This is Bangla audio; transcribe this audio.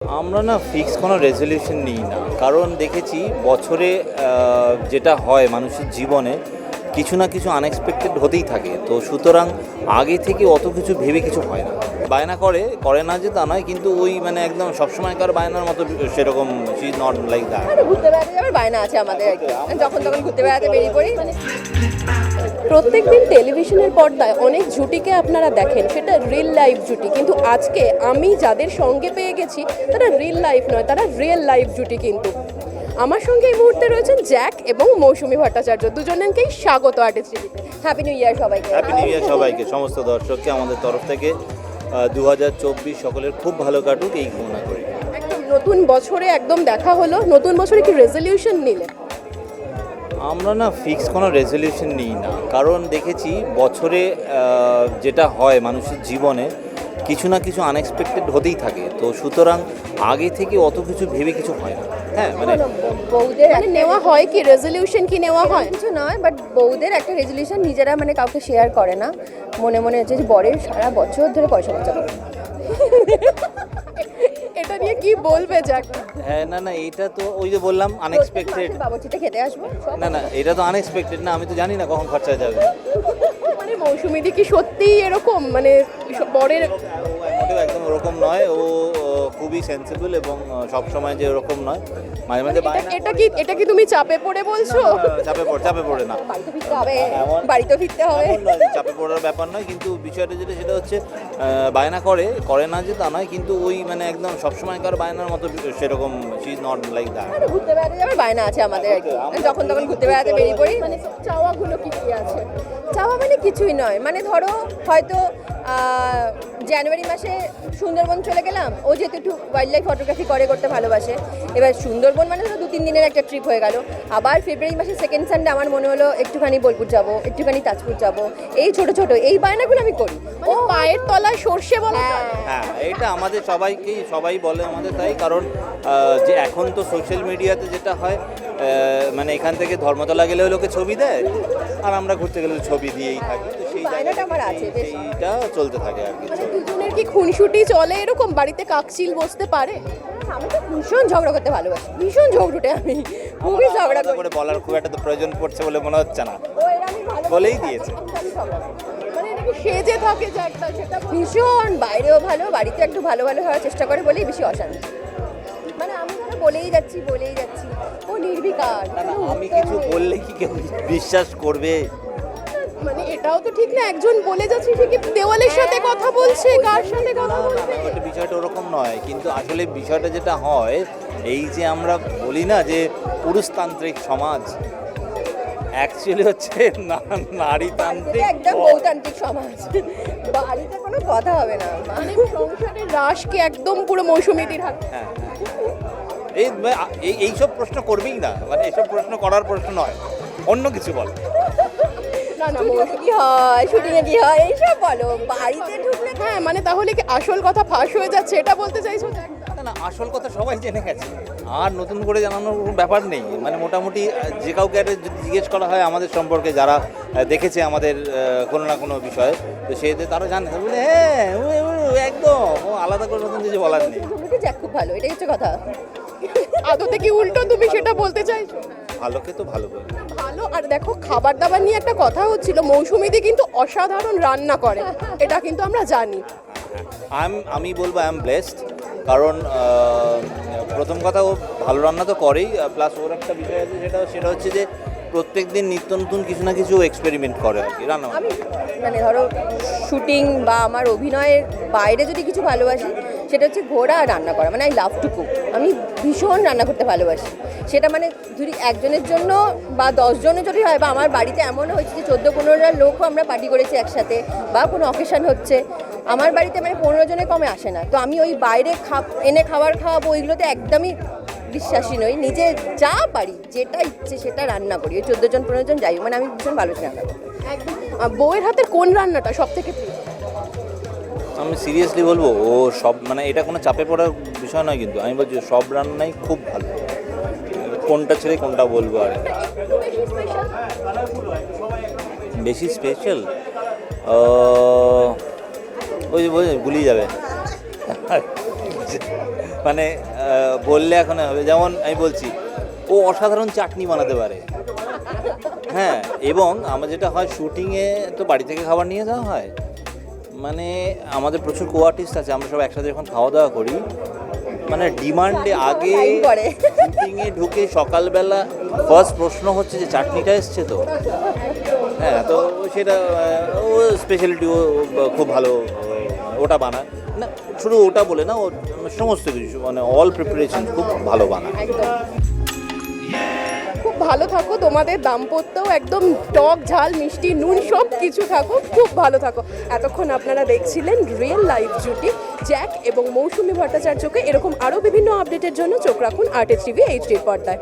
আমরা না ফিক্স কোনো রেজলিউশন নিই না। কারণ দেখেছি বছরে যেটা হয় মানুষের জীবনে কিছু না কিছু আনএক্সপেক্টেড হতেই থাকে। তো সুতরাং আগে থেকে অত কিছু ভেবে কিছু হয় না। বায়না করে করে না যে তা নয় কিন্তু ওই মানে একদম সবসময়কার বায়নার মতো সেরকম সি নট লাইক দ্যাট ঘুরতে বেড়াতে যাওয়ার বায়না আছে আমাদের আর কি। যখন তখন ঘুরতে বেড়াতে বেরিয়ে পড়ি। প্রত্যেকদিন টেলিভিশনের পর্দায় অনেক জুটিকে আপনারা দেখেন সেটা রিল লাইফ জুটি। কিন্তু আজকে আমি যাদের সঙ্গে পেয়ে গেছি তারা রিল লাইফ নয় তারা রিয়েল লাইফ জুটি কিন্তু। আমার সঙ্গে এই মুহূর্তে রয়েছেন জ্যাক এবং মৌসুমী ভট্টাচার্য। দুজনকেই স্বাগত আর্টিস্ট হ্যাপি নিউ ইয়ার সবাইকে। হ্যাপি নিউ ইয়ার সবাইকে সমস্ত দর্শককে আমাদের তরফ থেকে। দু হাজার চব্বিশ সকলের খুব ভালো কাটুক এই কামনা করি। একদম নতুন বছরে একদম দেখা হলো। নতুন বছরে কি রেজলিউশন নিলে? আমরা না ফিক্স কোনো রেজলিউশন নিই না। কারণ দেখেছি বছরে যেটা হয় মানুষের জীবনে কিছু না কিছু আনএক্সপেক্টেড হতেই থাকে। তো সুতরাং আগে থেকে অত কিছু ভেবে কিছু হয় না। হ্যাঁ মানে বউদের মানে নেওয়া হয় কি? রেজলিউশন কি নেওয়া হয়? কিছু নয় বাট বউদের একটা রেজলিউশন নিজেরা মানে কাউকে শেয়ার করে না। মনে মনে হচ্ছে যে বরের সারা বছর ধরে পয়সা খরচা করে। এটা নিয়ে কি বলবে জ্যাক হ্যাঁ না না এটা তো ওই যে বললাম আনএক্সপেক্টেড বাবুর্চিতে খেতে আসব না না এটা তো আনএক্সপেক্টেড না আমি তো জানি না কখন খরচা যাবে। মানে মৌসুমী দি কি সত্যিই এরকম মানে বরের মোটেও একদম ওরকম নয়। ও খুবই সেন্সিবল এবং সব সময় যে ওরকম নয়। মাঝে মাঝে এটা- বায়না এটা কি এটা কি তুমি চাপে পড়ে বলছো? চাপে পড়ে চাপে পড়ে না। বাড়িতে ফিরতে হবে এমন- বাড়িতে ফিরতে হবে। চাপে পড়ার ব্যাপার নয় কিন্তু বিষয়টা যেটা সেটা হচ্ছে বায়না করে করে না যে তা নয় কিন্তু ওই মানে একদম সবসময়কার বায়নার মতো সেরকম she is not like that মানে ঘুরতে বেড়াতে যাওয়ার বায়না আছে আমাদের আর কি। যখন তখন ঘুরতে বেড়াতে বেরিয়ে পড়ি। মানে চাওয়াগুলো কি কি আছে? চাওয়া মানে কিছুই নয়। মানে ধরো হয়তো আহ, জানুয়ারি মাসে সুন্দরবন চলে গেলাম ও যেহেতু একটু ওয়াইল্ড লাইফ ফটোগ্রাফি করে করতে ভালোবাসে এবার সুন্দরবন মানে ধরো দু তিন দিনের একটা ট্রিপ হয়ে গেল। আবার ফেব্রুয়ারি মাসে সেকেন্ড সানডে আমার মনে হলো একটুখানি বোলপুর যাব একটুখানি তাজপুর যাব এই ছোট ছোট এই বায়নাগুলো আমি করি। ও! পায়ের তলায় সর্ষে বলে হ্যাঁ। হ্যাঁ এটা আমাদের সবাইকেই সবাই বলে আমাদের তাই কারণ যে এখন তো সোশ্যাল মিডিয়াতে যেটা হয় মানে এখান থেকে ধর্মতলা গেলেও লোকে ছবি দেয় আর আমরা ঘুরতে গেলে ছবি দিয়েই থাকি। বায়নাটা আমার আছে, বেশ। সেইটা চলতে থাকে আর কি। মানে দুজনের কি খুনসুটি চলে এরকম? বাড়িতে কাকচিল বসতে পারে? আমি তো ভীষণ ঝগড়া করতে ভালোবাসি ভীষণ ঝগড়ুটে আমি খুবই ঝগড়া করে। বলার খুব একটা তো প্রয়োজন পড়ছে বলে মনে হচ্ছে না। বলেই দিয়েছে। মানে সেজে থাকে যে একটা সেটা ভীষণ বাইরেও ভালো বাড়িতে একটু ভালো ভালো হওয়ার চেষ্টা করে বলেই বেশি অশান্তি। মানে আমি ধরো বলেই যাচ্ছি বলেই যাচ্ছি। ও নির্বিকার না না আমি কিছু। বললে কি কেউ বিশ্বাস করবে? মানে এটাও তো ঠিক না একজন বলে যাচ্ছে সে কি দেওয়ালের সাথে কথা বলছে কার সাথে কথা বলছে? বিষয়টা ওরকম নয় কিন্তু আসলে বিষয়টা যেটা হয় এই যে আমরা বলি না যে পুরুষতান্ত্রিক সমাজ অ্যাকচুয়ালি হচ্ছে নারীতান্ত্রিক একদম বৌতান্ত্রিক সমাজ বাড়িতে কোনো কথা হবে না মানে সংসারের রাসকে একদম পুরো মৌসুমীতির হাত। হ্যাঁ এই এই- এইসব প্রশ্ন করবেই না মানে এইসব প্রশ্ন করার প্রশ্ন নয় অন্য কিছু বল। শুটিংয়ে কি হয়? শুটিংয়ে কি হয়? এইসব বলো। বাড়িতে ঢুকলে হ্যাঁ মানে তাহলে কি আসল কথা ফাঁস হয়ে যাচ্ছে? এটা বলতে চাইছো? না না আসল কথা সবাই জেনে গেছে। আর নতুন করে জানানোর কোনো ব্যাপার নেই। মানে মোটামুটি যে কাউকে একটা যদি জিজ্ঞেস করা হয় আমাদের সম্পর্কে যারা দেখেছে আমাদের কোনো না কোনো বিষয়ে তো সে তারা জানে। বলে হ্যাঁ একদম। ও আলাদা করে নতুন কিছু বলার নেই। যাক খুব ভালো। এটাই হচ্ছে কথা। আদতে কি উল্টো তুমি সেটা বলতে চাইছো? ভালোকে তো ভালো বলি। ভালো আর দেখো খাবার দাবার নিয়ে একটা কথা হচ্ছিল মৌসুমীদি কিন্তু অসাধারণ রান্না করে এটা কিন্তু আমরা জানি। আই আমি বলব আই এম ব্লেসড কারণ প্রথম কথা ও ভালো রান্না তো করেই প্লাস ওর একটা বিষয় আছে সেটা সেটা হচ্ছে যে প্রত্যেক দিন নিত্য নতুন কিছু না কিছু এক্সপেরিমেন্ট করে আর কি রান্না মানে ধরো শুটিং বা আমার অভিনয়ের বাইরে যদি কিছু ভালোবাসি সেটা হচ্ছে ঘোরা আর রান্না করা। মানে আই লাভ টু কুক আমি ভীষণ রান্না করতে ভালোবাসি। সেটা মানে যদি একজনের জন্য বা দশজনের যদি হয়, বা আমার বাড়িতে এমনও হয়েছে যে চোদ্দ পনেরোটা লোকও আমরা পার্টি করেছি একসাথে, বা কোনো অকেশন হচ্ছে, আমার বাড়িতে মানে পনেরো জনের কমে আসে না। তো আমি ওই বাইরে খাপ, এনে খাবার খাওয়াবো, ওইগুলোতে একদমই বিশ্বাসী নই। নিজে যা পারি, যেটা ইচ্ছে সেটা রান্না করি। ওই চোদ্দ জন, পনেরো জন যাই মানে আমি ভীষণ ভালো রান্না করি। বউয়ের হাতের কোন রান্নাটা সব থেকে প্রিয়? আমি সিরিয়াসলি বলব, ও সব মানে এটা কোনো চাপে পড়ার বিষয় নয় কিন্তু। আমি বলছি সব রান্নাই খুব ভালো। কোনটা ছেড়ে কোনটা বলব আর। বেশি স্পেশাল ওই যে গুলিয়ে যাবে। মানে বললে এখন হবে। যেমন আমি বলছি, ও অসাধারণ চাটনি বানাতে পারে। হ্যাঁ এবং আমার যেটা হয় শুটিংয়ে তো বাড়ি থেকে খাবার নিয়ে যাওয়া হয়। মানে আমাদের প্রচুর কো আর্টিস্ট আছে আমরা সব একসাথে যখন খাওয়া দাওয়া করি মানে ডিমান্ডে আগে Line করে। শুটিংয়ে ঢুকে সকালবেলা ফার্স্ট প্রশ্ন হচ্ছে যে চাটনিটা এসছে তো। হ্যাঁ তো সেটা ও স্পেশালিটি ও খুব ভালো ওটা বানায়। না শুধু ওটা বলে না ও সমস্ত কিছু মানে অল প্রিপারেশন খুব ভালো বানায়। খুব ভালো থাকো, তোমাদের দাম্পত্যও একদম টক ঝাল, মিষ্টি, নুন সব কিছু থাকো, খুব ভালো থাকো। এতক্ষণ আপনারা দেখছিলেন রিয়েল লাইফ জুটি, জ্যাক এবং মৌসুমী ভট্টাচার্যকে এরকম আরও বিভিন্ন আপডেটের জন্য চোখ রাখুন আর্টে টিভি এইচডির পর্দায়।